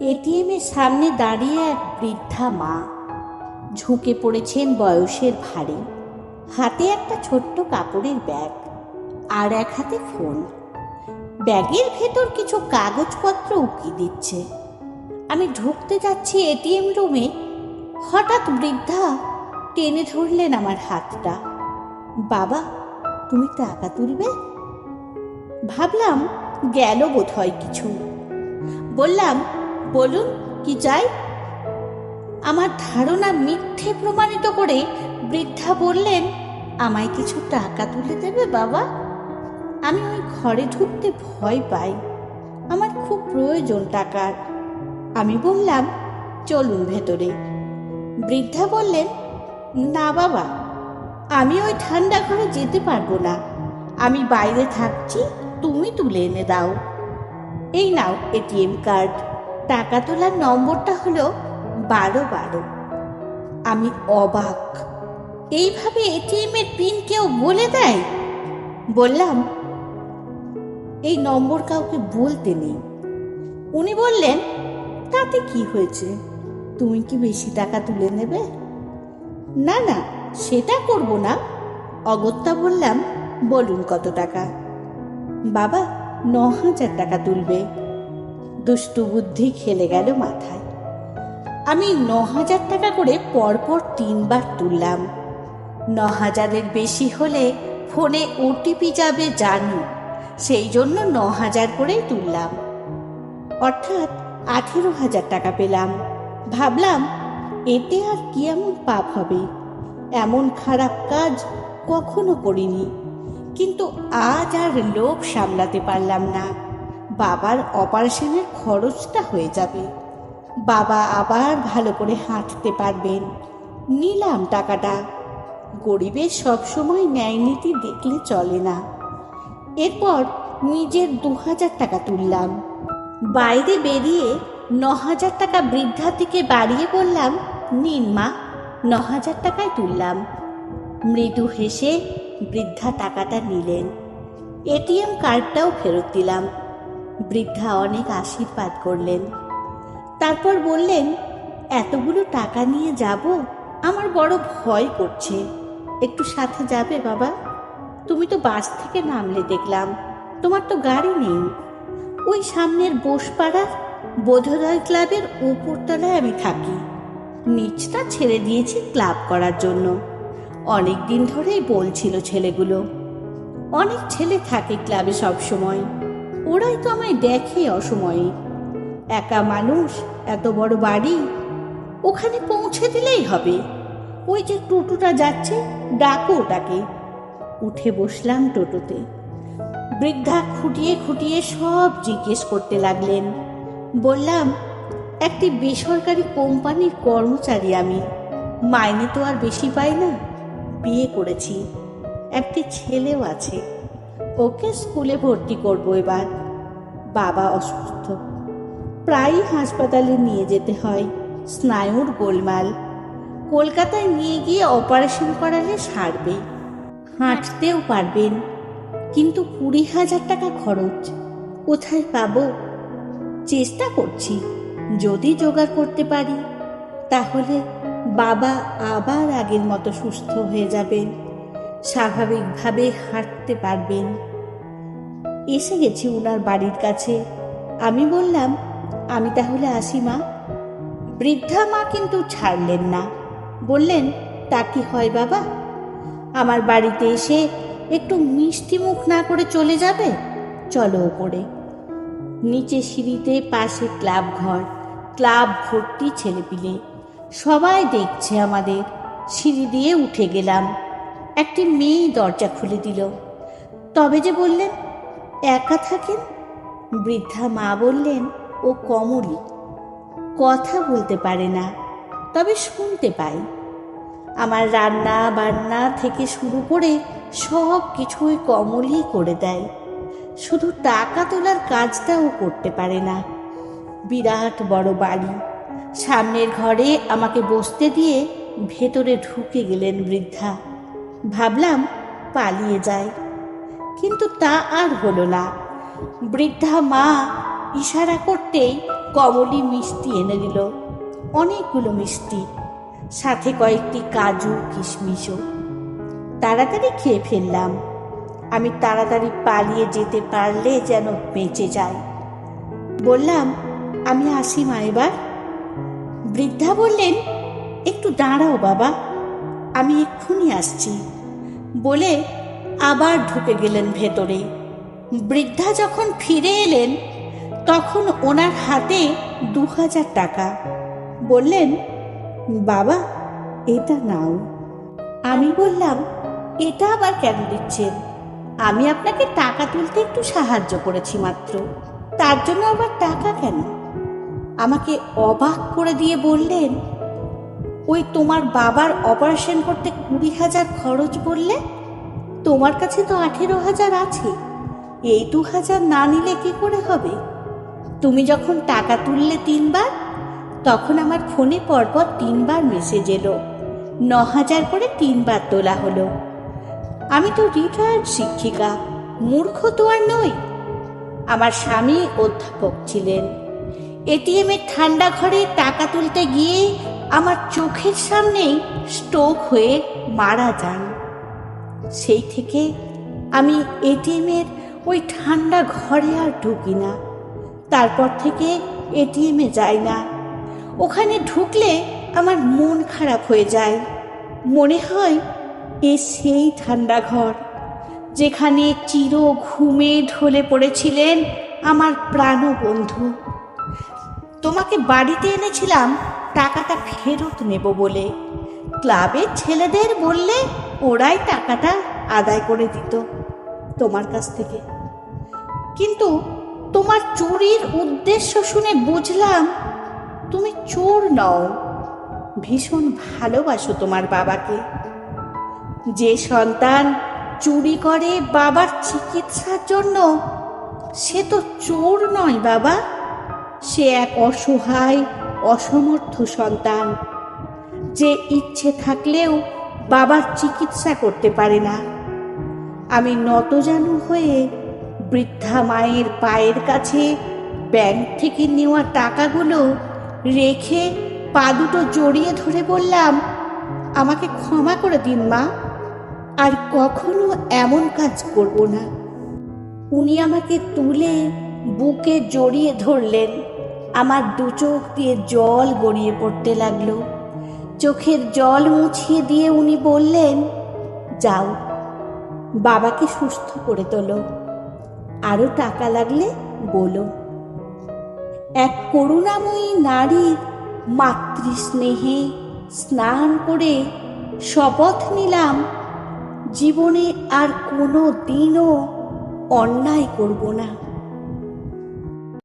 এটিএমের সামনে দাঁড়িয়ে এক বৃদ্ধা মা। ঝুঁকে পড়েছেন বয়সের ভারে হাতে একটা ছোট্ট কাপড়ের ব্যাগ আর এক হাতে ফোন। ব্যাগের ভেতর কিছু কাগজপত্র উকি দিচ্ছে। আমি ঢুকতে যাচ্ছি এটিএম রুমে। হঠাৎ বৃদ্ধা টেনে ধরলেন আমার হাতটা। বাবা, তুমি টাকা তুলবে? ভাবলাম, গেল বোধ হয় কিছু। বললাম বলুন, কি চাই? আমার ধারণা মিথ্যে প্রমাণিত করে বৃদ্ধা বললেন, আমায় কিছু টাকা তুলে দেবে বাবা? আমি ওই ঘরে ঢুকতে ভয় পাই। আমার খুব প্রয়োজন টাকার। আমি বললাম, চলুন ভেতরে। বৃদ্ধা বললেন, না বাবা, আমি ওই ঠান্ডা ঘরে যেতে পারব না। আমি বাইরে থাকছি, তুমি তুলে এনে দাও। এই নাও এটিএম কার্ড। টাকা তোলার নম্বরটা হলো বারো বারো। আমি অবাক। এইভাবে এটিএম এর পিন কেউ বলে দেয়? বললাম, এই নম্বর কাউকে বলতে নেই। উনি বললেন, তাতে কি হয়েছে? তুমি কি বেশি টাকা তুলে নেবে? না না, সেটা করব না। অগত্যা বললাম, বলুন কত টাকা? বাবা, ন হাজার টাকা তুলবে। দুষ্টু বুদ্ধি খেলে গেল মাথায়। আমি ন হাজার টাকা করে পরপর তিনবার তুললাম। ন হাজারের বেশি হলে ফোনে ওটিপি যাবে জানি, সেই জন্য ন হাজার করেই তুললাম। অর্থাৎ আঠেরো হাজার টাকা পেলাম। ভাবলাম, এতে আর কি এমন পাপ হবে? এমন খারাপ কাজ কখনো করিনি। কিন্তু আজ আর লোভ সামলাতে পারলাম না। বাবার অপারেশনের খরচটা হয়ে যাবে। বাবা আবার ভালো করে হাঁটতে পারবেন। নিলাম টাকাটা। গরিবের সবসময় ন্যায় নীতি দেখলে চলে না। এরপর নিজের দু হাজার টাকা তুললাম। বাইরে বেরিয়ে ন হাজার টাকা বৃদ্ধাতিকে বাড়িয়ে বললাম, নিন মা ন হাজার টাকায় তুললাম। মৃদু হেসে বৃদ্ধা টাকাটা নিলেন। এটিএম কার্ডটাও ফেরত দিলাম। বৃদ্ধা অনেক আশীর্বাদ করলেন। তারপর বললেন, এতগুলো টাকা নিয়ে যাব? আমার বড় ভয় করছে। একটু সাথে যাবে বাবা? তুমি তো বাস থেকে নামলে দেখলাম। তোমার তো গাড়ি নেই। ওই সামনের বোসপাড়ার বোধোদয় ক্লাবের উপরতলায় আমি থাকি। নিচটা ছেড়ে দিয়েছি ক্লাব করার জন্য। অনেক দিন ধরেই বলছিল ছেলেগুলো। অনেক ছেলে থাকে ক্লাবে সব সময় ওরাই তো আমায় দেখে অসময়ে। একা মানুষ, এত বড় বাড়ি, ওখানে পৌঁছে দিলেই হবে। ওই যে টোটোটা যাচ্ছে, ডাকো ওটাকে। উঠে বসলাম টোটোতে। বৃদ্ধা খুঁটিয়ে খুঁটিয়ে সব জিজ্ঞেস করতে লাগলেন। বললাম, একটি বেসরকারি কোম্পানির কর্মচারী আমি। মাইনে তো আর বেশি পাই না। বিয়ে করেছি। একটি ছেলেও আছে। ওকে স্কুলে ভর্তি করব এবার। বাবা অসুস্থ। প্রায়ই হাসপাতালে নিয়ে যেতে হয় স্নায়ুর গোলমাল। কলকাতায় নিয়ে গিয়ে অপারেশন করালে সারবে। হাঁটতেও পারবেন, কিন্তু কুড়ি হাজার টাকা খরচ। কোথায় পাব? চেষ্টা করছি, যদি জোগাড় করতে পারি। তাহলে বাবা আবার আগের মতো সুস্থ হয়ে যাবেন। স্বাভাবিকভাবে হাঁটতে পারবেন। এসে গেছি উনার বাড়ির কাছে। আমি বললাম, আমি তাহলে আসি মা। বৃদ্ধা মা কিন্তু ছাড়লেন না। বললেন, তা কি হয় বাবা? আমার বাড়িতে এসে একটু মিষ্টি মুখ না করে চলে যাবে? চলো ওপরে। নিচে সিঁড়িতে পাশে ক্লাব ঘর, ক্লাব ভর্তি ছেলেপিলে। সবাই দেখছে আমাদের। সিঁড়ি দিয়ে উঠে গেলাম। একটি মেয়ে দরজা খুলে দিল। তবে যে বললেন একা থাকেন? বৃদ্ধা মা বললেন, ও কমলি। কথা বলতে পারে না, তবে শুনতে পাই। আমার রান্না বান্না থেকে শুরু করে সব কিছুই কমলই করে দেয়। শুধু টাকা তোলার কাজটাও করতে পারে না। বিরাট বড় বাড়ি। সামনের ঘরে আমাকে বসতে দিয়ে ভেতরে ঢুকে গেলেন বৃদ্ধা। ভাবলাম পালিয়ে যায় কিন্তু তা আর হলো না। বৃদ্ধা মা ইশারা করতেই কমলি মিষ্টি এনে দিল। অনেকগুলো মিষ্টি, সাথে কয়েকটি কাজু, কিশমিশও। তাড়াতাড়ি খেয়ে ফেললাম। আমি তাড়াতাড়ি পালিয়ে যেতে পারলে যেন বেঁচে যায় বললাম, আমি আসি মা এবার? বৃদ্ধা বললেন, একটু দাঁড়াও বাবা, আমি এক্ষুনি আসছি। বলে আবার ঢুকে গেলেন ভেতরে। বৃদ্ধা যখন ফিরে এলেন, তখন ওনার হাতে দু হাজার টাকা। বললেন, বাবা, এটা নাও। আমি বললাম, এটা আবার কেন দিচ্ছেন? আমি আপনাকে টাকা তুলতে একটু সাহায্য করেছি মাত্র। তার জন্য আবার টাকা কেন? আমাকে অবাক করে দিয়ে বললেন, ওই তোমার বাবার অপারেশন করতে কুড়ি হাজার খরচ বললে তোমার কাছে তো আঠেরো হাজার আছে। এই দু হাজার না নিলে কি করে হবে? তুমি যখন টাকা তুললে তিনবার, তখন আমার ফোনে পরপর তিনবার মেসেজ এলো। ন হাজার করে তিনবার তোলা হলো। আমি তো রিটায়ার্ড শিক্ষিকা, মূর্খ তো আর নই। আমার স্বামী অধ্যাপক ছিলেন। এটিএমের ঠান্ডা ঘরে টাকা তুলতে গিয়ে আমার চোখের সামনেই স্ট্রোক হয়ে মারা যান। সেই থেকে আমি এটিএমের ওই ঠান্ডা ঘরে আর ঢুকি না। তারপর থেকে এটিএমে যাই না। ওখানে ঢুকলে আমার মন খারাপ হয়ে যায়। মনে হয় এ সেই ঠান্ডা ঘর, যেখানে চির ঘুমে ঢলে পড়েছিলেন আমার প্রাণবন্ধু। তোমাকে বাড়িতে এনেছিলাম, টাকাটা ফেরত নেব বলে। ক্লাবের ছেলেদের বললে ওরাই টাকাটা আদায় করে দিত তোমার কাছ থেকে। কিন্তু তোমার চুরির উদ্দেশ্য শুনে বুঝলাম তুমি চোর নও, ভীষণ ভালোবাসো তোমার বাবাকে। যে সন্তান চুরি করে বাবার চিকিৎসার জন্য, সে তো চোর নয় বাবা, সে এক অসহায়, অসমর্থ সন্তান। যে ইচ্ছে থাকলেও বাবার চিকিৎসা করতে পারে না। আমি নতজানু হয়ে বৃদ্ধা মায়ের পায়ের কাছে ব্যাংক থেকে নেওয়া টাকাগুলো রেখে পা দুটো জড়িয়ে ধরে বললাম, আমাকে ক্ষমা করে দিন মা, আর কখনো এমন কাজ করব না। উনি আমাকে তুলে বুকে জড়িয়ে ধরলেন, আমার দু চোখ দিয়ে জল গড়িয়ে পড়তে লাগল। চোখের জল মুছিয়ে দিয়ে উনি বললেন, যাও, বাবাকে সুস্থ করে তোলো। আরও টাকা লাগলে বলো। এক করুণাময়ী নারীর মাতৃস্নেহে স্নান করে শপথ নিলাম, জীবনে আর কোনো দিনও অন্যায় করব না।